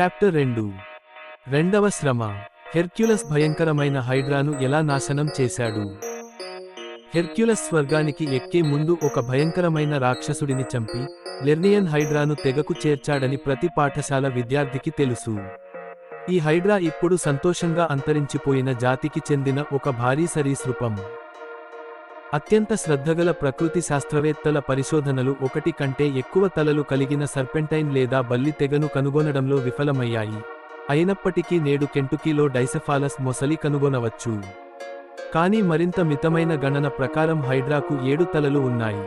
Chapter రెండు. రెండవ శ్రమ. హెర్క్యులస్ భయంకరమైన హైడ్రాను ఎలా నాశనం చేశాడు? హెర్క్యులస్ స్వర్గానికి ఎక్కే ముందు ఒక భయంకరమైన రాక్షసుడిని చంపి లెర్నియన్ హైడ్రాను తెగకు చేర్చాడని ప్రతి పాఠశాల విద్యార్థికి తెలుసు. ఈ హైడ్రా ఇప్పుడు సంతోషంగా అంతరించిపోయిన జాతికి చెందిన ఒక భారీ సరీసృపం. అత్యంత శ్రద్ధగల ప్రకృతి శాస్త్రవేత్తల పరిశోధనలు ఒకటి కంటే ఎక్కువ తలలు కలిగిన సర్పెంటైన్ లేదా బల్లి తెగను కనుగొనడంలో విఫలమయ్యాయి. అయినప్పటికీ నేడు కెంటుకీలో డైసెఫాలస్ మొసలి కనుగొనవచ్చు. కానీ మరింత మితమైన గణన ప్రకారం హైడ్రాకు ఏడు తలలు ఉన్నాయి.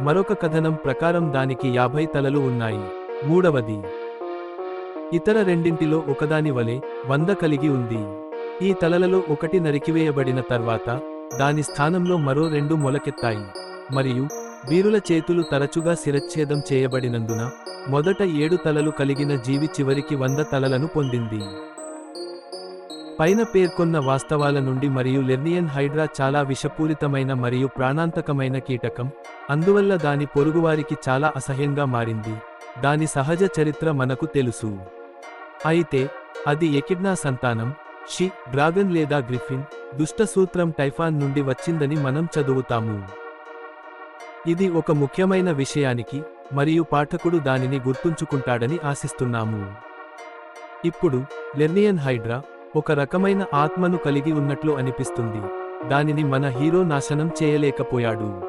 మరొక కథనం ప్రకారం దానికి యాభై తలలు ఉన్నాయి. మూడవది. ఇతర రెండింటిలో ఒకదాని వలె వంద కలిగి ఉంది. ఈ తలలలో ఒకటి నరికివేయబడిన తర్వాత దాని స్థానంలో మరో రెండు మొలకెత్తాయి. మరియు వీరుల చేతులు తరచుగా శిరచ్ఛేదం చేయబడినందున మొదట ఏడు తలలు కలిగిన జీవి చివరికి వంద తలలను పొందింది. పైన పేర్కొన్న వాస్తవాల నుండి మరియు లెర్నియన్ హైడ్రా చాలా విషపూరితమైన మరియు ప్రాణాంతకమైన కీటకం అందువల్ల దాని పొరుగువారికి చాలా అసహ్యంగా మారింది. దాని సహజ చరిత్ర మనకు తెలుసు. అయితే అది ఎకిడ్నా సంతానం షి డ్రాగన్ లేదా గ్రిఫిన్ దుష్ట సూత్రం టైఫాన్ నుండి వచ్చిందని మనం చదువుతాము. ఇది ఒక ముఖ్యమైన విషయానికి మరియు పాఠకుడు దానిని గుర్తుంచుకుంటాడని ఆశిస్తున్నాము. ఇప్పుడు లెర్నియన్ హైడ్రా ఒక రకమైన ఆత్మను కలిగి ఉన్నట్లు అనిపిస్తుంది. దానిని మన హీరో నాశనం చేయలేకపోయాడు.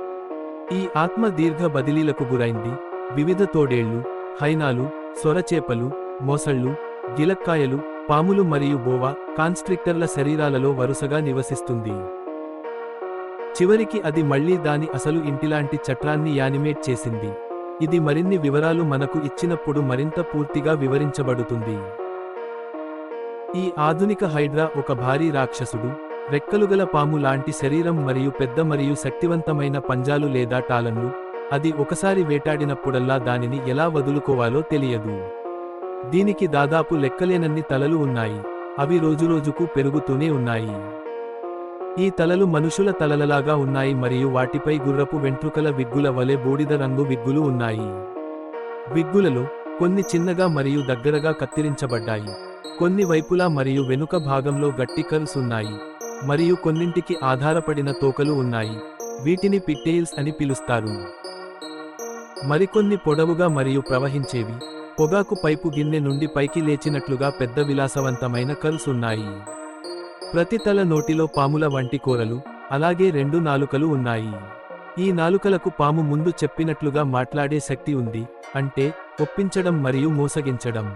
ఈ ఆత్మ దీర్ఘ బదిలీలకు గురైంది. వివిధ తోడేళ్ళు హైనాలు సొరచేపలు మొసళ్ళు గిలక్కాయలు పాములు మరియు బోవా కాన్స్ట్రిక్టర్ల శరీరాలలో వరుసగా నివసిస్తుంది. చివరికి అది మళ్ళీ దాని అసలు ఇంటిలాంటి చట్రాన్ని యానిమేట్ చేసింది. ఇది మరిన్ని వివరాలు మనకు ఇచ్చినప్పుడు మరింత పూర్తిగా వివరించబడుతుంది. ఈ ఆధునిక హైడ్రా ఒక భారీ రాక్షసుడు రెక్కలుగల పాము లాంటి శరీరం మరియు పెద్ద మరియు శక్తివంతమైన పంజాలు లేదా టాలన్లు అది ఒకసారి వేటాడినప్పుడల్లా దానిని ఎలా వదులుకోవాలో తెలియదు. దీనికి దాదాపు లెక్కలేనన్ని తలలు ఉన్నాయి. అవి రోజురోజుకు పెరుగుతూనే ఉన్నాయి. ఈ తలలు మనుషుల తలలలాగా ఉన్నాయి మరియు వాటిపై గుర్రపు వెంట్రుకల విగ్గుల వలె బూడిద రంగు విగ్గులు ఉన్నాయి. విగ్గులలో కొన్ని చిన్నగా మరియు దగ్గరగా కత్తిరించబడ్డాయి. కొన్ని వైపులా మరియు వెనుక భాగంలో గట్టి కర్వ్స్ ఉన్నాయి. మరియు కొన్నింటికి ఆధారపడిన తోకలు ఉన్నాయి. వీటిని పిట్టెయిల్స్ అని పిలుస్తారు. మరికొన్ని పొడవుగా మరియు ప్రవహించేవి పొగాకు పైపు గిన్నె నుండి పైకి లేచినట్లుగా పెద్ద విలాసవంతమైన కల్స్ ఉన్నాయి. ప్రతి తల నోటిలో పాముల వంటి కూరలు అలాగే రెండు నాలుకలు ఉన్నాయి. ఈ నాలుకలకు పాము ముందు చెప్పినట్లుగా మాట్లాడే శక్తి ఉంది అంటే ఒప్పించడం మరియు మోసగించడం.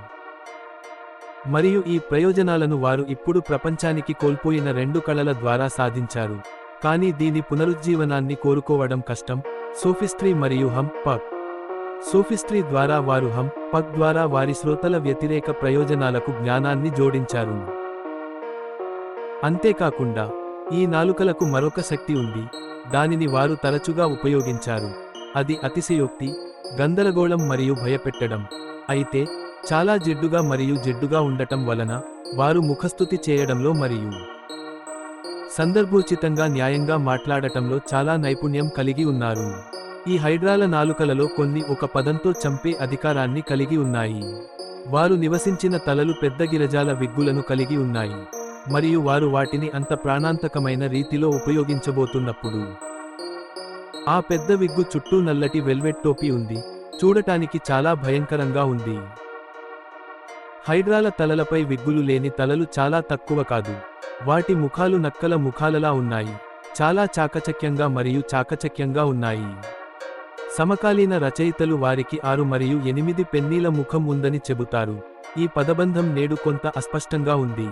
మరియు ఈ ప్రయోజనాలను వారు ఇప్పుడు ప్రపంచానికి కోల్పోయిన రెండు కళల ద్వారా సాధించారు. కానీ దీని పునరుజ్జీవనాన్ని కోరుకోవడం కష్టం. సోఫిస్ట్రీ మరియు హంప్ పక్ సోఫిస్ట్రీ ద్వారా వారు హమ్ పక్ ద్వారా వారి శ్రోతల వ్యతిరేక ప్రయోజనాలకు జ్ఞానాన్ని జోడించారు. అంతేకాకుండా ఈ నాలుకలకు మరొక శక్తి ఉంది దానిని వారు తరచుగా ఉపయోగించారు. అది అతిశయోక్తి గందరగోళం మరియు భయపెట్టడం. అయితే చాలా జిడ్డుగా మరియు జిడ్డుగా ఉండటం వలన వారు ముఖస్థుతి చేయడంలో మరియు సందర్భోచితంగా న్యాయంగా మాట్లాడటంలో చాలా నైపుణ్యం కలిగి ఉన్నారు. ఈ హైడ్రాల నాలుకలలో కొన్ని ఒక పదంతో చంపే అధికారాన్ని కలిగి ఉన్నాయి. వారు నివసించిన తలలు పెద్ద గిరజాల విగ్గులను కలిగి ఉన్నాయి. మరియు వారు వాటిని అంత ప్రాణాంతకమైన రీతిలో ఉపయోగించబోతున్నప్పుడు. ఆ పెద్ద విగ్గు చుట్టూ నల్లటి వెల్వెట్ టోపీ ఉంది. చూడటానికి చాలా భయంకరంగా ఉంది. హైడ్రాల తలలపై విగ్గులు లేని తలలు చాలా తక్కువ కాదు. వాటి ముఖాలు నక్కల ముఖాలలా ఉన్నాయి. చాలా చాకచక్యంగా మరియు చాకచక్యంగా ఉన్నాయి. సమకాలీన రచయితలు వారికి ఆరు మరియు ఎనిమిది పెన్నీల ముఖం ఉందని చెబుతారు. ఈ పదబంధం నేడు కొంత అస్పష్టంగా ఉంది.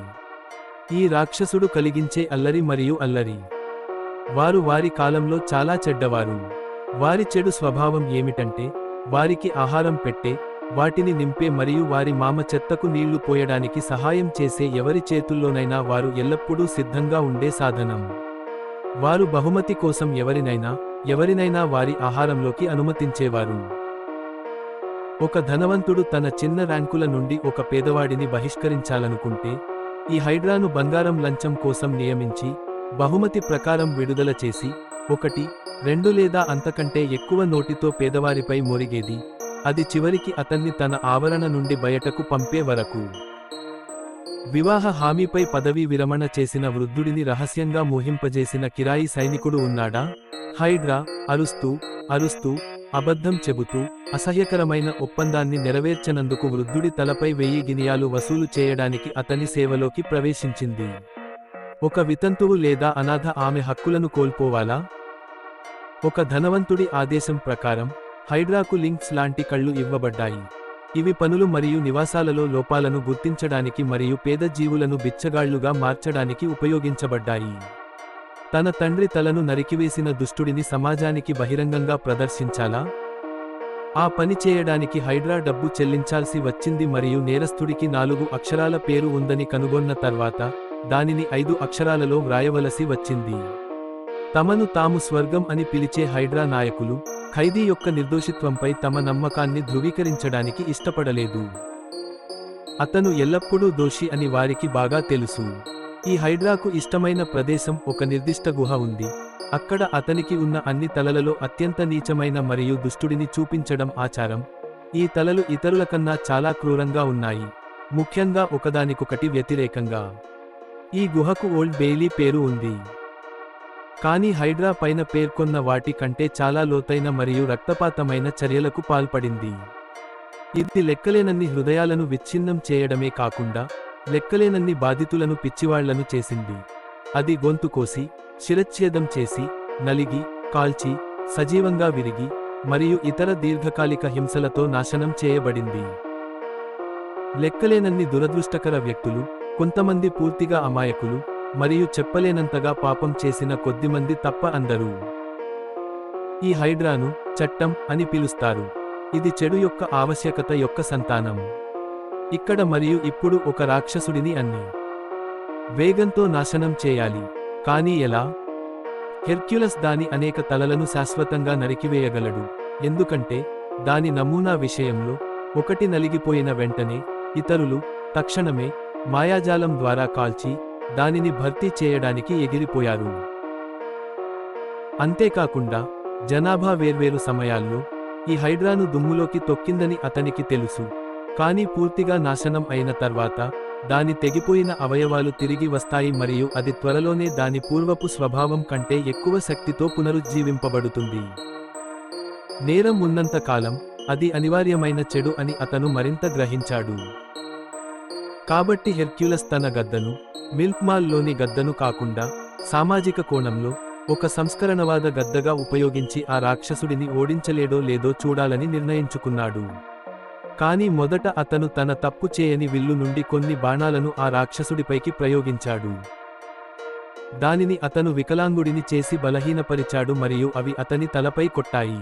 ఈ రాక్షసుడు కలిగించే అల్లరి మరియు అల్లరి. వారు వారి కాలంలో చాలా చెడ్డవారు. వారి చెడు స్వభావం ఏమిటంటే వారికి ఆహారం పెట్టే వాటిని నింపే మరియు వారి మామ చెత్తకు నీళ్ళు పోయడానికి సహాయం చేసే ఎవరి చేతుల్లోనైనా వారు ఎల్లప్పుడూ సిద్ధంగా ఉండే సాధనం. వారు బహుమతి కోసం ఎవరినైనా ఎవరినైనా వారి ఆహారంలోకి అనుమతించేవారు. ఒక ధనవంతుడు తన చిన్న ర్యాంకుల నుండి ఒక పేదవాడిని బహిష్కరించాలనుకుంటే ఈ హైడ్రాను బంగారం లంచం కోసం నియమించి బహుమతి ప్రకారం విడుదల చేసి ఒకటి రెండు లేదా అంతకంటే ఎక్కువ నోటితో పేదవారిపై మొరిగేది అది చివరికి అతన్ని తన ఆవరణ నుండి బయటకు పంపే వరకు. వివాహ హామీపై పదవీ విరమణ చేసిన వృద్ధుడిని రహస్యంగా మోహింపజేసిన కిరాయి సైనికుడు ఉన్నాడా? హైడ్రా అరుస్తూ అరుస్తూ అబద్ధం చెబుతూ అసహ్యకరమైన ఒప్పందాన్ని నెరవేర్చనందుకు వృద్ధుడి తలపై వెయ్యి గినియాలు వసూలు చేయడానికి అతని సేవలోకి ప్రవేశించింది. ఒక వితంతువు లేదా అనాథ ఆమె హక్కులను కోల్పోవాలా? ఒక ధనవంతుడి ఆదేశం ప్రకారం హైడ్రాకు లింక్స్ లాంటి కళ్ళు ఇవ్వబడ్డాయి. ఇవి పనులు మరియు నివాసాలలో లోపాలను గుర్తించడానికి మరియు పేద జీవులను బిచ్చగాళ్ళుగా మార్చడానికి ఉపయోగించబడ్డాయి. తన తండ్రి తలను నరికివేసిన దుష్టుడిని సమాజానికి బహిరంగంగా ప్రదర్శించాలా? ఆ పని చేయడానికి హైడ్రా డబ్బు చెల్లించాల్సి వచ్చింది మరియు నేరస్తుడికి నాలుగు అక్షరాల పేరు ఉందని కనుగొన్న తర్వాత దానిని ఐదు అక్షరాలలో వ్రాయవలసి వచ్చింది. తమను తాము స్వర్గం అని పిలిచే హైడ్రా నాయకులు ఖైదీ యొక్క నిర్దోషిత్వంపై తమ నమ్మకాన్ని ధృవీకరించడానికి ఇష్టపడలేదు. అతను ఎల్లప్పుడూ దోషి అని వారికి బాగా తెలుసు. ఈ హైడ్రాకు ఇష్టమైన ప్రదేశం ఒక నిర్దిష్ట గుహ ఉంది. అక్కడ అతనికి ఉన్న అన్ని తలలలో అత్యంత నీచమైన మరియు దుష్టుడిని చూపించడం ఆచారం. ఈ తలలు ఇతరుల కన్నా చాలా క్రూరంగా ఉన్నాయి. ముఖ్యంగా ఒకదానికొకటి వ్యతిరేకంగా. ఈ గుహకు ఓల్డ్ బెయిలీ పేరు ఉంది. కానీ హైడ్రా పైన పేర్కొన్న వాటి కంటే చాలా లోతైన మరియు రక్తపాతమైన చర్యలకు పాల్పడింది. ఇది లెక్కలేనన్ని హృదయాలను విచ్ఛిన్నం చేయడమే కాకుండా లెక్కలేనన్ని బాధితులను పిచ్చివాళ్ళను చేసింది. అది గొంతు కోసి శిరచ్ఛేదం చేసి నలిగి కాల్చి సజీవంగా విరిగి మరియు ఇతర దీర్ఘకాలిక హింసలతో నాశనం చేయబడింది. లెక్కలేనన్ని దురదృష్టకర వ్యక్తులు కొంతమంది పూర్తిగా అమాయకులు మరియు చెప్పలేనంతగా పాపం చేసిన కొద్దిమంది తప్ప అందరూ. ఈ హైడ్రాను చట్టం అని పిలుస్తారు. ఇది చెడు యొక్క ఆవశ్యకత యొక్క సంతానం. ఇక్కడ మరియు ఇప్పుడు ఒక రాక్షసుడిని అన్ని. వేగంతో నాశనం చేయాలి. కానీ ఎలా? హెర్క్యులస్ దాని అనేక తలలను శాశ్వతంగా నరికివేయగలడు. ఎందుకంటే దాని నమూనా విషయంలో ఒకటి నలిగిపోయిన వెంటనే ఇతరులు తక్షణమే మాయాజాలం ద్వారా కాల్చి దానిని భర్తీ చేయడానికి ఎగిరిపోయారు అంతేకాకుండా జనాభా వేర్వేరు సమయాల్లో ఈ హైడ్రాను దుమ్ములోకి తొక్కిందని అతనికి తెలుసు. కానీ పూర్తిగా నాశనం అయిన తర్వాత దాని తెగిపోయిన అవయవాలు తిరిగి వస్తాయి మరియు అది త్వరలోనే దాని పూర్వపు స్వభావం కంటే ఎక్కువ శక్తితో పునరుజ్జీవింపబడుతుంది. నేరం ఉన్నంతకాలం అది అనివార్యమైన చెడు అని అతను మరింత గ్రహించాడు. కాబట్టి హెర్క్యులస్ తన గద్దను మిల్క్ మాల్లోని గద్దను కాకుండా సామాజిక కోణంలో ఒక సంస్కరణవాద గద్దగా ఉపయోగించి ఆ రాక్షసుడిని ఓడించలేడో లేదో చూడాలని నిర్ణయించుకున్నాడు. కాని మొదట అతను తన తప్పు చేయని విల్లు నుండి కొన్ని బాణాలను ఆ రాక్షసుడిపైకి ప్రయోగించాడు. దానిని అతను వికలాంగుడిని చేసి బలహీనపరిచాడు మరియు అవి అతని తలపై కొట్టాయి.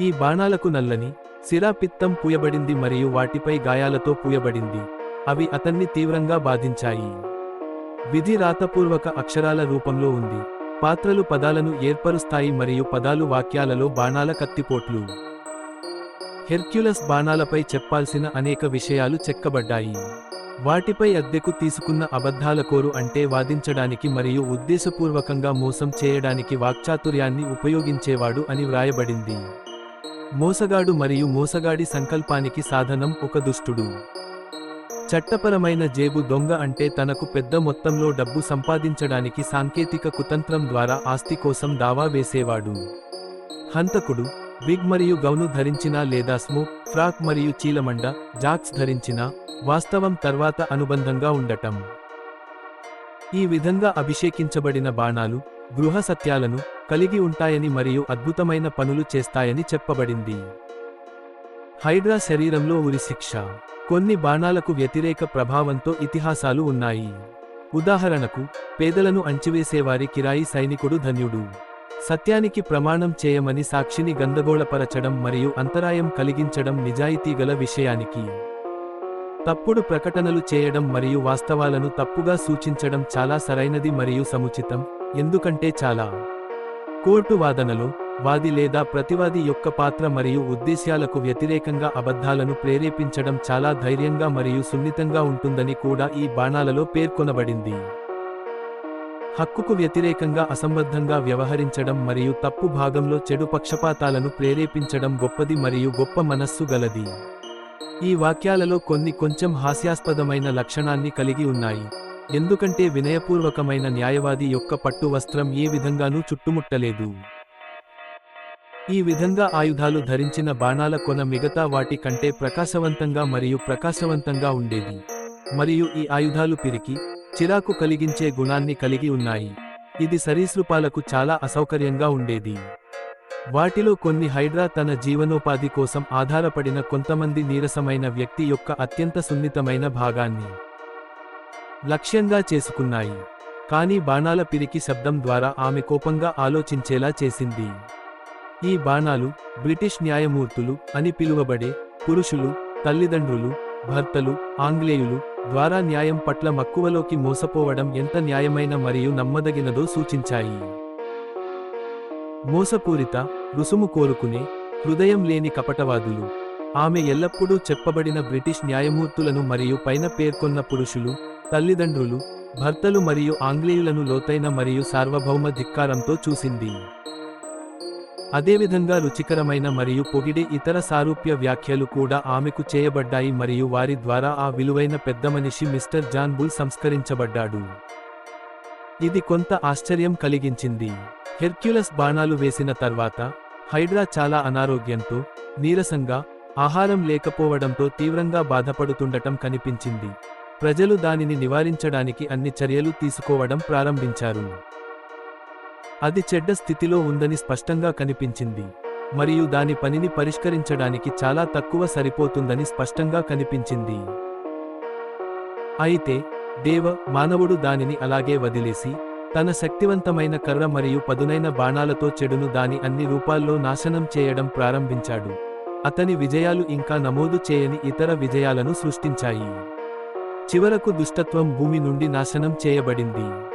ఈ బాణాలకు నల్లని సిరాపిత్తం పూయబడింది మరియు వాటిపై గాయాలతో పూయబడింది. అవి అతన్ని తీవ్రంగా బాధించాయి. విధి రాతపూర్వక అక్షరాల రూపంలో ఉంది. పాత్రలు పదాలను ఏర్పరుస్తాయి మరియు పదాలు వాక్యాలలో బాణాల కత్తిపోట్లు. హెర్క్యులస్ బాణాలపై చెప్పాల్సిన అనేక విషయాలు చెక్కబడ్డాయి. వాటిపై అద్దెకు తీసుకున్న అబద్ధాల కోరు అంటే వాదించడానికి మరియు ఉద్దేశపూర్వకంగా మోసం చేయడానికి వాక్చాతుర్యాన్ని ఉపయోగించేవాడు అని వ్రాయబడింది. మోసగాడు మరియు మోసగాడి సంకల్పానికి సాధనం ఒక దుష్టుడు. చట్టపరమైన జేబు దొంగ అంటే తనకు పెద్ద మొత్తంలో డబ్బు సంపాదించడానికి సాంకేతిక కుతంత్రం ద్వారా ఆస్తి కోసం దావా వేసేవాడు. హంతకుడు బిగ్ మరియు గౌను ధరించిన లేదా స్మోక్ ఫ్రాక్ మరియు చీలమండ జాక్స్ ధరించిన వాస్తవం తర్వాత అనుబంధంగా ఉండటం. ఈ విధంగా అభిషేకించబడిన బాణాలు గృహ సత్యాలను కలిగి ఉంటాయని మరియు అద్భుతమైన పనులు చేస్తాయని చెప్పబడింది. హైడ్రా శరీరంలో ఉరి శిక్ష. కొన్ని బాణాలకు వ్యతిరేక ప్రభావంతో ఇతిహాసాలు ఉన్నాయి. ఉదాహరణకు పేదలను అంచివేసేవారి కిరాయి సైనికుడు ధన్యుడు. సత్యానికి ప్రమాణం చేయమని సాక్షిని గందగోళపరచడం మరియు అంతరాయం కలిగించడం నిజాయితీగల విషయానికి. తప్పుడు ప్రకటనలు చేయడం మరియు వాస్తవాలను తప్పుగా సూచించడం చాలా సరైనది మరియు సముచితం ఎందుకంటే చాలా. కోర్టు వాదనలో వాది లేదా ప్రతివాది యొక్క పాత్ర మరియు ఉద్దేశ్యాలకు వ్యతిరేకంగా అబద్ధాలను ప్రేరేపించడం చాలా ధైర్యంగా మరియు సున్నితంగా ఉంటుందని కూడా ఈ బాణాలలో పేర్కొనబడింది. హక్కుకు వ్యతిరేకంగా అసంబద్ధంగా వ్యవహరించడం మరియు తప్పు భాగంలో చెడు పక్షపాతాలను ప్రేరేపించడం గొప్పది మరియు గొప్ప మనస్సు గలది. ఈ వాక్యాలలో కొన్ని కొంచెం హాస్యాస్పదమైన లక్షణాన్ని కలిగి ఉన్నాయి. ఎందుకంటే వినయపూర్వకమైన న్యాయవాది యొక్క పట్టు వస్త్రం ఏ విధంగానూ చుట్టుముట్టలేదు. ఈ విధంగా ఆయుధాలు ధరించిన బాణాల కొన మిగతా వాటి కంటే ప్రకాశవంతంగా మరియు ప్రకాశవంతంగా ఉండేది. మరియు ఈ ఆయుధాలు పిరికి చిరాకు కలిగించే గుణాన్ని కలిగి ఉన్నాయి. ఇది సరీసృపాలకు చాలా అసౌకర్యంగా ఉండేది. వాటిలో కొన్ని హైడ్రా తన జీవనోపాధి కోసం ఆధారపడిన కొంతమంది నీరసమైన వ్యక్తి యొక్క అత్యంత సున్నితమైన భాగాన్ని లక్ష్యంగా చేసుకున్నాయి. కానీ బాణాల పిరికి శబ్దం ద్వారా ఆమె కోపంగా ఆలోచించేలా చేసింది. ఈ బాణాలు బ్రిటిష్ న్యాయమూర్తులు అని పిలువబడే పురుషులు తల్లిదండ్రులు భర్తలు ఆంగ్లేయులు ద్వారా న్యాయం పట్ల మక్కువలోకి మోసపోవడం ఎంత న్యాయమైన మరియు నమ్మదగినదో సూచించాయి. మోసపూరిత రుసుము కోరుకునే హృదయం లేని కపటవాదులు. ఆమె ఎల్లప్పుడూ చెప్పబడిన బ్రిటిష్ న్యాయమూర్తులను మరియు పైన పేర్కొన్న పురుషులు తల్లిదండ్రులు భర్తలు మరియు ఆంగ్లేయులను లోతైన మరియు సార్వభౌమ ధిక్కారంతో చూసింది. అదేవిధంగా రుచికరమైన మరియు పొగిడే ఇతర సారూప్య వ్యాఖ్యలు కూడా ఆమెకు చేయబడ్డాయి మరియు వారి ద్వారా ఆ విలువైన పెద్ద మనిషి మిస్టర్ జాన్ బుల్ సంస్కరించబడ్డాడు. ఇది కొంత ఆశ్చర్యం కలిగించింది. హెర్క్యులస్ బాణాలు వేసిన తర్వాత హైడ్రా చాలా అనారోగ్యంతో నీరసంగా ఆహారం లేకపోవడంతో తీవ్రంగా బాధపడుతుండటం కనిపించింది. ప్రజలు దానిని నివారించడానికి అన్ని చర్యలు తీసుకోవడం ప్రారంభించారు. అది చెడ్డ స్థితిలో ఉందని స్పష్టంగా కనిపించింది. మరియు దాని పనిని పరిష్కరించడానికి చాలా తక్కువ సరిపోతుందని స్పష్టంగా కనిపించింది. అయితే దేవ మానవుడు దానిని అలాగే వదిలేసి తన శక్తివంతమైన కర్ర మరియు పదునైన బాణాలతో చెడును దాని అన్ని రూపాల్లో నాశనం చేయడం ప్రారంభించాడు. అతని విజయాలు ఇంకా నమోదు చేయని ఇతర విజయాలను సృష్టించాయి. చివరకు దుష్టత్వం భూమి నుండి నాశనం చేయబడింది.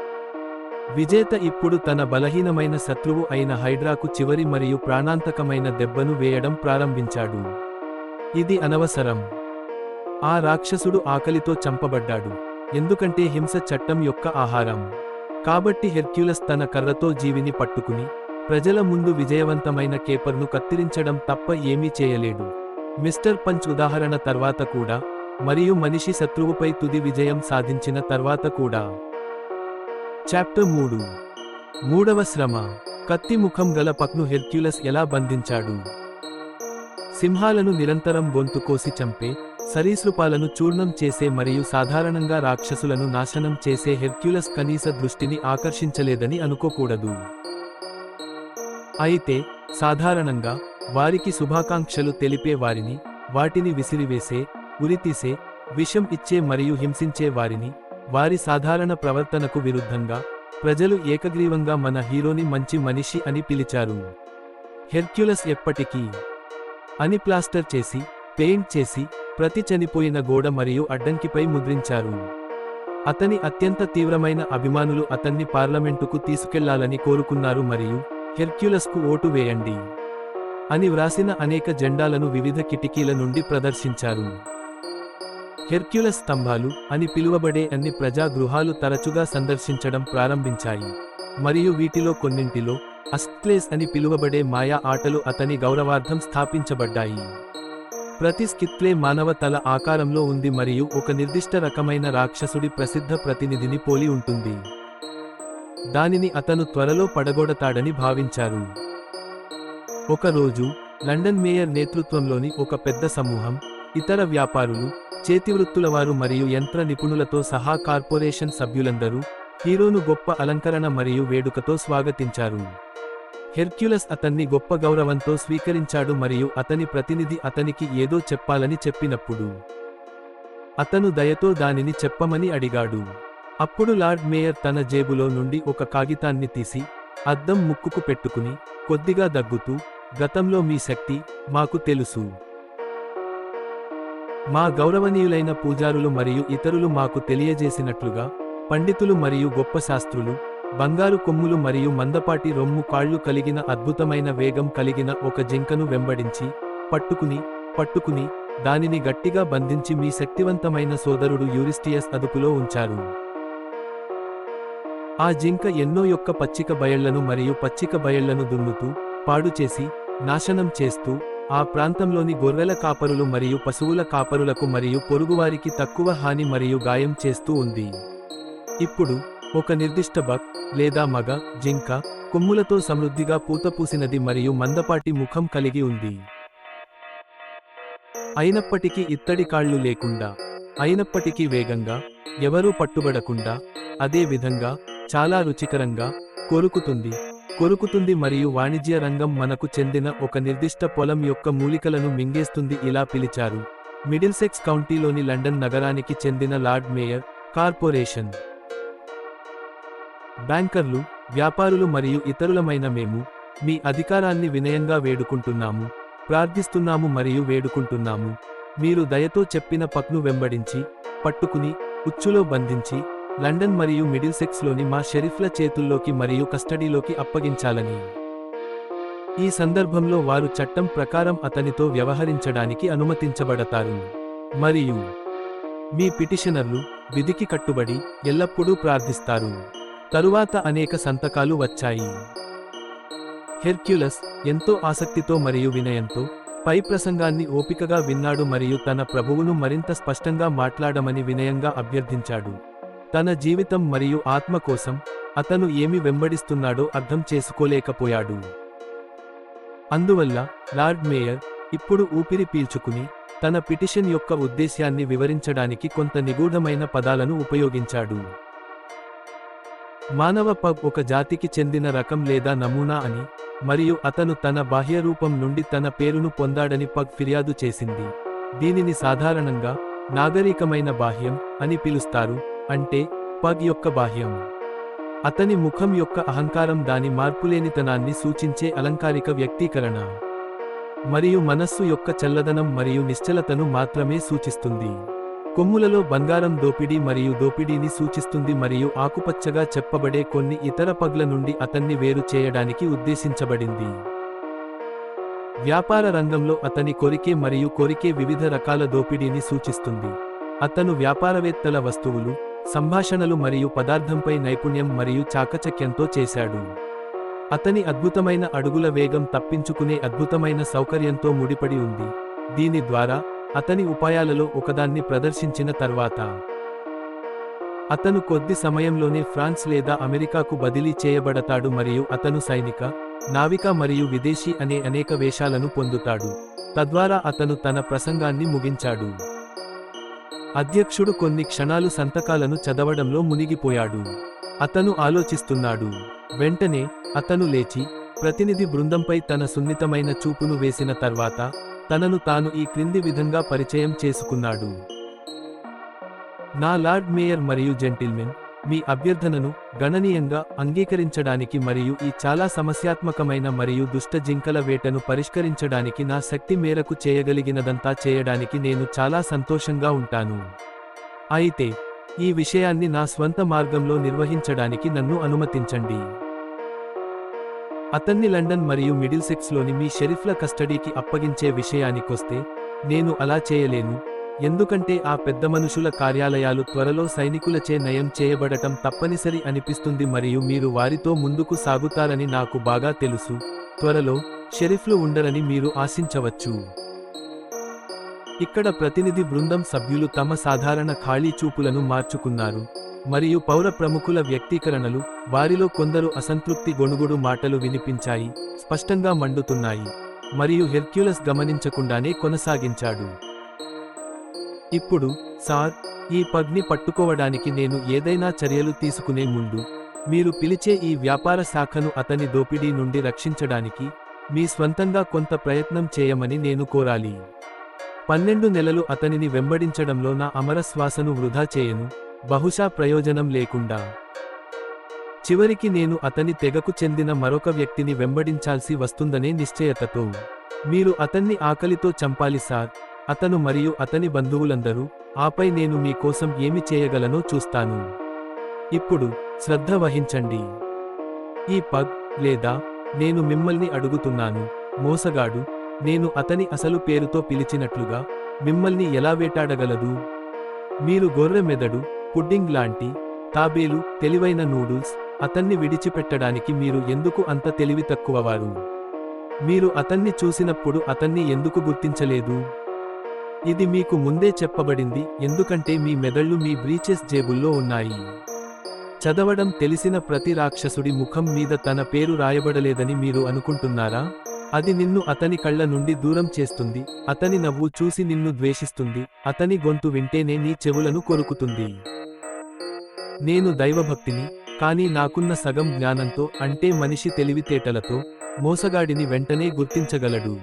విజేత ఇప్పుడు తన బలహీనమైన శత్రువు అయిన హైడ్రాకు చివరి మరియు ప్రాణాంతకమైన దెబ్బను వేయడం ప్రారంభించాడు. ఇది అనవసరం. ఆ రాక్షసుడు ఆకలితో చంపబడ్డాడు. ఎందుకంటే హింస చట్టం యొక్క ఆహారం. కాబట్టి హెర్క్యులస్ తన కర్రతో జీవిని పట్టుకుని ప్రజల ముందు విజయవంతమైన కేపర్ను కత్తిరించడం తప్ప ఏమీ చేయలేడు. మిస్టర్ పంచ్ ఉదాహరణ తర్వాత కూడా మరియు మనిషి శత్రువుపై తుది విజయం సాధించిన తర్వాత కూడా. చాప్టర్ మూడు. మూడవ శ్రమ. కత్తి ముఖం గల పక్ను హెర్క్యులస్ ఎలా బంధించాడు? సింహాలను నిరంతరం గొంతు కోసి చంపే సరీసృపాలను చూర్ణం చేసే మరియు సాధారణంగా రాక్షసులను నాశనం చేసే హెర్క్యులస్ కనీస దృష్టిని ఆకర్షించలేదని అనుకోకూడదు. అయితే సాధారణంగా వారికి శుభాకాంక్షలు తెలిపే వారిని వాటిని విసిరివేసే ఉరితీసే విషం ఇచ్చే మరియు హింసించే వారిని వారి సాధారణ ప్రవర్తనకు విరుద్ధంగా ప్రజలు ఏకగ్రీవంగా మన హీరోని మంచి మనిషి అని పిలిచారు. హెర్క్యులస్ ఎప్పటికీ అని ప్లాస్టర్ చేసి పెయింట్ చేసి ప్రతి చనిపోయిన గోడ మరియు అడ్డంకిపై ముద్రించారు. అతని అత్యంత తీవ్రమైన అభిమానులు అతన్ని పార్లమెంటుకు తీసుకెళ్ళాలని కోరుకున్నారు మరియు హెర్క్యులస్కు ఓటు వేయండి అని వ్రాసిన అనేక జెండాలను వివిధ కిటికీల నుండి ప్రదర్శించారు. హెర్క్యులస్ స్తంభాలు అని పిలువబడే అన్ని ప్రజా గృహాలు తరచుగా సందర్శించడం ప్రారంభించాయి. మరియు వీటిలో కొన్నింటిలో అస్క్లేస్ అని పిలువబడే మాయా ఆటలు అతని గౌరవార్థం స్థాపించబడ్డాయి. ప్రతి స్కిత్లే మానవ తల ఆకారంలో ఉంది మరియు ఒక నిర్దిష్ట రకమైన రాక్షసుడి ప్రసిద్ధ ప్రతినిధిని పోలి ఉంటుంది. దానిని అతను త్వరలో పడగొడతాడని భావించారు. ఒకరోజు లండన్ మేయర్ నేతృత్వంలోని ఒక పెద్ద సమూహం ఇతర వ్యాపారులు చేతివృత్తులవారు మరియు యంత్ర నిపుణులతో సహా కార్పొరేషన్ సభ్యులందరూ హీరోను గొప్ప అలంకరణ మరియు వేడుకతో స్వాగతించారు. హెర్క్యులస్ అతన్ని గొప్ప గౌరవంతో స్వీకరించాడు మరియు అతని ప్రతినిధి అతనికి ఏదో చెప్పాలని చెప్పినప్పుడు అతను దయతో దానిని చెప్పమని అడిగాడు. అప్పుడు లార్డ్ మేయర్ తన జేబులో నుండి ఒక కాగితాన్ని తీసి అద్దం ముక్కుకు పెట్టుకుని కొద్దిగా దగ్గుతూ గతంలో మీ శక్తి మాకు తెలుసు. మా గౌరవనీయులైన పూజారులు మరియు ఇతరులు మాకు తెలియజేసినట్లుగా పండితులు మరియు గొప్ప శాస్త్రులు బంగారు కొమ్ములు మరియు మందపాటి రొమ్ము కాళ్ళు కలిగిన అద్భుతమైన వేగం కలిగిన ఒక జింకను వెంబడించి పట్టుకుని పట్టుకుని దానిని గట్టిగా బంధించి మీ శక్తివంతమైన సోదరుడు యూరిస్టియస్ అదుపులో ఉంచారు. ఆ జింక ఎన్నో యొక్క పచ్చిక బయళ్ళను మరియు పచ్చిక బయళ్ళను దున్నుతూ పాడు చేసి నాశనం చేస్తూ ఆ ప్రాంతంలోని గొర్రెల కాపరులు మరియు పశువుల కాపరులకు మరియు పొరుగువారికి తక్కువ హాని మరియు గాయం చేస్తూ ఉంది. ఇప్పుడు ఒక నిర్దిష్ట బక్ లేదా మగ జింక కొమ్ములతో సమృద్ధిగా పూతపూసినది మరియు మందపాటి ముఖం కలిగి ఉంది. అయినప్పటికీ ఇత్తడి కాళ్ళు లేకుండా అయినప్పటికీ వేగంగా ఎవరూ పట్టుబడకుండా అదే విధంగా చాలా రుచికరంగా కొరుకుతుంది. కొరుకుతుంది మరియు వాణిజ్య రంగం మనకు చెందిన ఒక నిర్దిష్ట పొలం యొక్క మూలికలను మింగేస్తుంది ఇలా పిలిచారు. మిడిల్సెక్స్ కౌంటీలోని లండన్ నగరానికి చెందిన లార్డ్ మేయర్ కార్పొరేషన్. బ్యాంకర్లు వ్యాపారులు మరియు ఇతరులమైన మేము మీ అధికారాన్ని వినయంగా వేడుకుంటున్నాము ప్రార్థిస్తున్నాము మరియు వేడుకుంటున్నాము. మీరు దయతో చెప్పిన పక్ను వెంబడించి పట్టుకుని ఉచ్చులో బంధించి లండన్ మరియు మిడిల్సెక్స్లోని మా షెరీఫ్ల చేతుల్లోకి మరియు కస్టడీలోకి అప్పగించాలని. ఈ సందర్భంలో వారు చట్టం ప్రకారం అతనితో వ్యవహరించడానికి అనుమతించబడతారు. మరియు మీ పిటిషనర్లు విధికి కట్టుబడి ఎల్లప్పుడూ ప్రార్థిస్తారు. తరువాత అనేక సంతకాలు వచ్చాయి. హెర్క్యులస్ ఎంతో ఆసక్తితో మరియు వినయంతో పై ప్రసంగాన్ని ఓపికగా విన్నాడు మరియు తన ప్రభువును మరింత స్పష్టంగా మాట్లాడమని వినయంగా అభ్యర్థించాడు. తన జీవితం మరియు ఆత్మ కోసం అతను ఏమి వెంబడిస్తున్నాడో అర్థం చేసుకోలేకపోయాడు. అందువల్ల లార్డ్ మేయర్ ఇప్పుడు ఊపిరి పీల్చుకుని తన పిటిషన్ యొక్క ఉద్దేశ్యాన్ని వివరించడానికి కొంత నిగూఢమైన పదాలను ఉపయోగించాడు. మానవ పగ్ ఒక జాతికి చెందిన రకం లేదా నమూనా అని మరియు అతను తన బాహ్య రూపం నుండి తన పేరును పొందాడని పగ్ ఫిర్యాదు చేసింది. దీనిని సాధారణంగా నాగరికమైన బాహ్యం అని పిలుస్తారు అంటే పగ్ యొక్క బాహ్యం. అతని ముఖం యొక్క అహంకారం దాని మార్పులేనితనాన్ని సూచించే అలంకారిక వ్యక్తీకరణ. మరియు మనస్సు యొక్క చల్లదనం మరియు నిశ్చలతను మాత్రమే సూచిస్తుంది. కొమ్ములలో బంగారం దోపిడీ మరియు దోపిడీని సూచిస్తుంది మరియు ఆకుపచ్చగా చెప్పబడే కొన్ని ఇతర పగ్ల నుండి అతన్ని వేరు చేయడానికి ఉద్దేశించబడింది. వ్యాపార రంగంలో అతని కొరికే మరియు కొరికే వివిధ రకాల దోపిడీని సూచిస్తుంది. అతను వ్యాపారవేత్తల వస్తువులు సంభాషణలు మరియు పదార్థంపై నైపుణ్యం మరియు చాకచక్యంతో చేశాడు. అతని అద్భుతమైన అడుగుల వేగం తప్పించుకునే అద్భుతమైన సౌకర్యంతో ముడిపడి ఉంది. దీని ద్వారా అతని ఉపాయాలలో ఒకదాన్ని ప్రదర్శించిన తర్వాత అతను కొద్ది సమయంలోనే ఫ్రాన్స్ లేదా అమెరికాకు బదిలీ చేయబడతాడు మరియు అతను సైనిక నావిక మరియు విదేశీ అనే అనేక వేషాలను పొందుతాడు. తద్వారా అతను తన ప్రసంగాన్ని ముగించాడు. అధ్యక్షుడు కొన్ని క్షణాలు సంతకాలను చదవడంలో మునిగిపోయాడు. అతను ఆలోచిస్తున్నాడు. వెంటనే అతను లేచి ప్రతినిధి బృందంపై తన సున్నితమైన చూపును వేసిన తర్వాత తనను తాను ఈ క్రింది విధంగా పరిచయం చేసుకున్నాడు. నా లార్డ్ మేయర్ మరియు జెంటిల్మెన్ మీ అభ్యర్థనను గణనీయంగా అంగీకరించడానికి మరియు ఈ చాలా సమస్యాత్మకమైన మరియు దుష్ట జింకల వేటను పరిష్కరించడానికి నా శక్తి మేరకు చేయగలిగినదంతా చేయడానికి నేను చాలా సంతోషంగా ఉంటాను. అయితే ఈ విషయాన్ని నా స్వంత మార్గంలో నిర్వహించడానికి నన్ను అనుమతించండి. అతన్ని లండన్ మరియు మిడిల్సెక్స్లోని మీ షెరిఫ్ల కస్టడీకి అప్పగించే విషయానికొస్తే నేను అలా చేయలేను. ఎందుకంటే ఆ పెద్ద మనుషుల కార్యాలయాలు త్వరలో సైనికులచే నయం చేయబడటం తప్పనిసరి అనిపిస్తుంది మరియు మీరు వారితో ముందుకు సాగుతారని నాకు బాగా తెలుసు. త్వరలో షెరీఫ్లు ఉండరని మీరు ఆశించవచ్చు. ఇక్కడ ప్రతినిధి బృందం సభ్యులు తమ సాధారణ ఖాళీ చూపులను మార్చుకున్నారు. మరియు పౌర ప్రముఖుల వ్యక్తీకరణలు వారిలో కొందరు అసంతృప్తి గొణుగుడు మాటలు వినిపించాయి స్పష్టంగా మండుతున్నాయి. మరియు హెర్క్యులస్ గమనించకుండానే కొనసాగించాడు. ఇప్పుడు సార్ ఈ పగ్ని పట్టుకోవడానికి నేను ఏదైనా చర్యలు తీసుకునే ముందు మీరు పిలిచే ఈ వ్యాపార శాఖను అతని దోపిడీ నుండి రక్షించడానికి మీ స్వంతంగా కొంత ప్రయత్నం చేయమని నేను కోరాలి. పన్నెండు నెలలు అతనిని వెంబడించడంలో నా అమరశ్వాసను వృధా చేయను బహుశా ప్రయోజనం లేకుండా. చివరికి నేను అతని తెగకు చెందిన మరొక వ్యక్తిని వెంబడించాల్సి వస్తుందనే నిశ్చయతతో. మీరు అతన్ని ఆకలితో చంపాలి సార్. అతను మరియు అతని బంధువులందరూ ఆపై నేను మీ కోసం ఏమి చేయగలనో చూస్తాను. ఇప్పుడు శ్రద్ధ వహించండి. ఈ పగ్ లేదా నేను మిమ్మల్ని అడుగుతున్నాను మోసగాడు నేను అతని అసలు పేరుతో పిలిచినట్లుగా మిమ్మల్ని ఎలా వేటాడగలదు? మీరు గొర్రె మెదడు పుడ్డింగ్ లాంటి తాబేలు తెలివైన నూడుల్స్ అతన్ని విడిచిపెట్టడానికి మీరు ఎందుకు అంత తెలివి తక్కువవారు? మీరు అతన్ని చూసినప్పుడు అతన్ని ఎందుకు గుర్తించలేదు? ఇది మీకు ముందే చెప్పబడింది ఎందుకంటే మీ మెదళ్ళు మీ బ్రీచెస్ జేబుల్లో ఉన్నాయి. చదవడం తెలిసిన ప్రతి రాక్షసుడి ముఖం మీద తన పేరు రాయబడలేదని మీరు అనుకుంటున్నారా? అది నిన్ను అతని కళ్ళ నుండి దూరం చేస్తుంది అతని నవ్వు చూసి నిన్ను ద్వేషిస్తుంది అతని గొంతు వింటేనే నీ చెవులను కొరుకుతుంది. నేను దైవభక్తిని కానీ నాకున్న సగం జ్ఞానంతో అంటే మనిషి తెలివితేటలతో మోసగాడిని వెంటనే గుర్తించగలడు.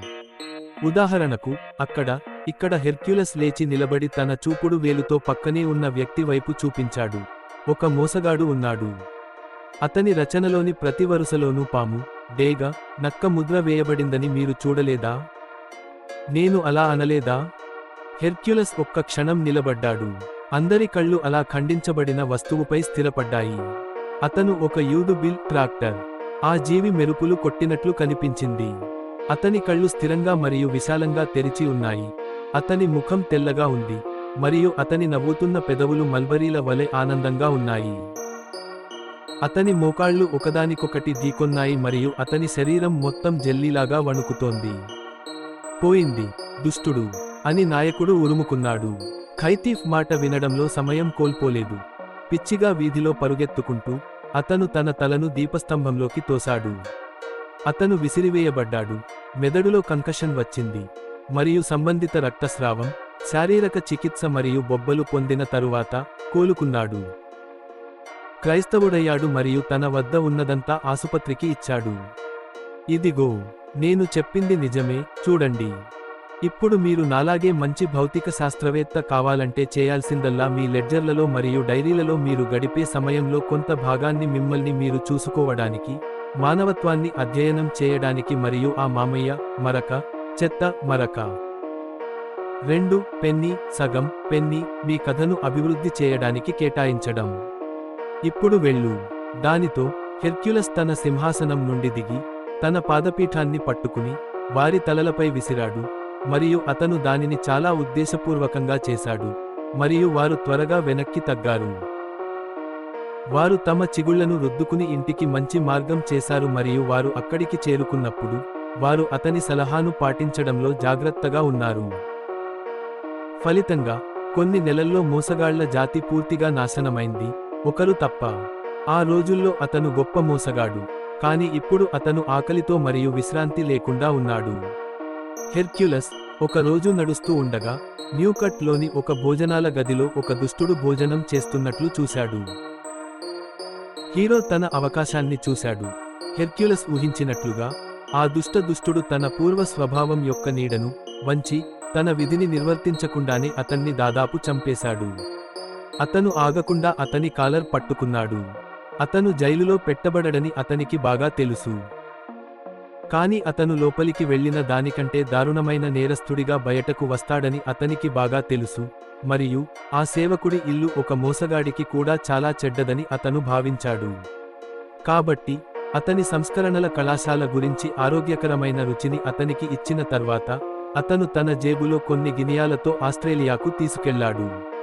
ఉదాహరణకు అక్కడ ఇక్కడ హెర్క్యులస్ లేచి నిలబడి తన చూపుడు వేలుతో పక్కనే ఉన్న వ్యక్తి వైపు చూపించాడు. ఒక మోసగాడు ఉన్నాడు. అతని రచనలోని ప్రతి వరుసలోనూ పాము డేగ నక్క ముద్ర వేయబడిందని మీరు చూడలేదా? నేను అలా అనలేదా? హెర్క్యులస్ ఒక్క క్షణం నిలబడ్డాడు. అందరి కళ్ళు అలా ఖండించబడిన వస్తువుపై స్థిరపడ్డాయి. అతను ఒక యూదు బిల్ ట్రాక్టర్. ఆ జీవి మెరుపులు కొట్టినట్లు కనిపించింది. అతని కళ్ళు స్థిరంగా మరియు విశాలంగా తెరిచి ఉన్నాయి. అతని ముఖం తెల్లగా ఉంది. మరియు అతని నవ్వుతున్న పెదవులు మల్బరీల వలె ఆనందంగా ఉన్నాయి. అతని మోకాళ్ళు ఒకదానికొకటి దీకొన్నాయి మరియు అతని శరీరం మొత్తం జెల్లీలాగా వణుకుతోంది. పోయింది దుష్టుడు అని నాయకుడు ఉరుముకున్నాడు. ఖైతీఫ్ మాట వినడంలో సమయం కోల్పోలేదు. పిచ్చిగా వీధిలో పరుగెత్తుకుంటూ అతను తన తలను దీపస్తంభంలోకి తోశాడు. అతను విసిరివేయబడ్డాడు. మెదడులో కంకషన్ వచ్చింది. మరియు సంబంధిత రక్తస్రావం శారీరక చికిత్స మరియు బొబ్బలు పొందిన తరువాత కోలుకున్నాడు. క్రైస్తవుడయ్యాడు మరియు తన వద్ద ఉన్నదంతా ఆసుపత్రికి ఇచ్చాడు. ఇదిగో నేను చెప్పింది నిజమే చూడండి. ఇప్పుడు మీరు నాలాగే మంచి భౌతిక శాస్త్రవేత్త కావాలంటే చేయాల్సిందల్లా మీ లెడ్జర్లలో మరియు డైరీలలో మీరు గడిపే సమయంలో కొంత భాగాన్ని మిమ్మల్ని మీరు చూసుకోవడానికి మానవత్వాన్ని అధ్యయనం చేయడానికి మరియు ఆ మామయ్య మరక చెత్త మరక. రెండు పెన్ని సగం పెన్ని మీ కథను అభివృద్ధి చేయడానికి కేటాయించడం. ఇప్పుడు వెళ్ళు. దానితో హెర్క్యులస్ తన సింహాసనం నుండి దిగి తన పాదపీఠాన్ని పట్టుకుని వారి తలలపై విసిరాడు. మరియు అతను దానిని చాలా ఉద్దేశపూర్వకంగా చేశాడు. మరియు వారు త్వరగా వెనక్కి తగ్గారు. వారు తమ చిగుళ్ళను రుద్దుకుని ఇంటికి మంచి మార్గం చేశారు మరియు వారు అక్కడికి చేరుకున్నప్పుడు వారు అతని సలహాను పాటించడంలో జాగ్రత్తగా ఉన్నారు. ఫలితంగా కొన్ని నెలల్లో మోసగాళ్ళ జాతి పూర్తిగా నాశనమైంది. ఒకరు తప్ప ఆ రోజుల్లో అతను గొప్ప మోసగాడు. కాని ఇప్పుడు అతను ఆకలితో మరియు విశ్రాంతి లేకుండా ఉన్నాడు. హెర్క్యులస్ ఒక రోజు నడుస్తూ ఉండగా న్యూకట్లోని ఒక భోజనాల గదిలో ఒక దుష్టుడు భోజనం చేస్తున్నట్లు చూశాడు. హీరో తన అవకాశాన్ని చూశాడు. హెర్క్యులస్ ఊహించినట్లుగా ఆ దుష్ట దుష్టుడు తన పూర్వ స్వభావం యొక్క నీడను వంచి తన విధిని నిర్వర్తించకుండానే అతన్ని దాదాపు చంపేశాడు. అతను ఆగకుండా అతని కాలర్ పట్టుకున్నాడు. అతను జైలులో పెట్టబడడని అతనికి బాగా తెలుసు. కాని అతను లోపలికి వెళ్ళిన దానికంటే దారుణమైన నేరస్థుడిగా బయటకు వస్తాడని అతనికి బాగా తెలుసు. మరియు ఆ సేవకుడి ఇల్లు ఒక మోసగాడికి కూడా చాలా చెడ్డదని అతను భావించాడు. కాబట్టి అతని సంస్కరణల కళాశాల గురించి ఆరోగ్యకరమైన రుచిని అతనికి ఇచ్చిన తర్వాత అతను తన జేబులో కొన్ని గినియాలతో ఆస్ట్రేలియాకు తీసుకెళ్ళాడు.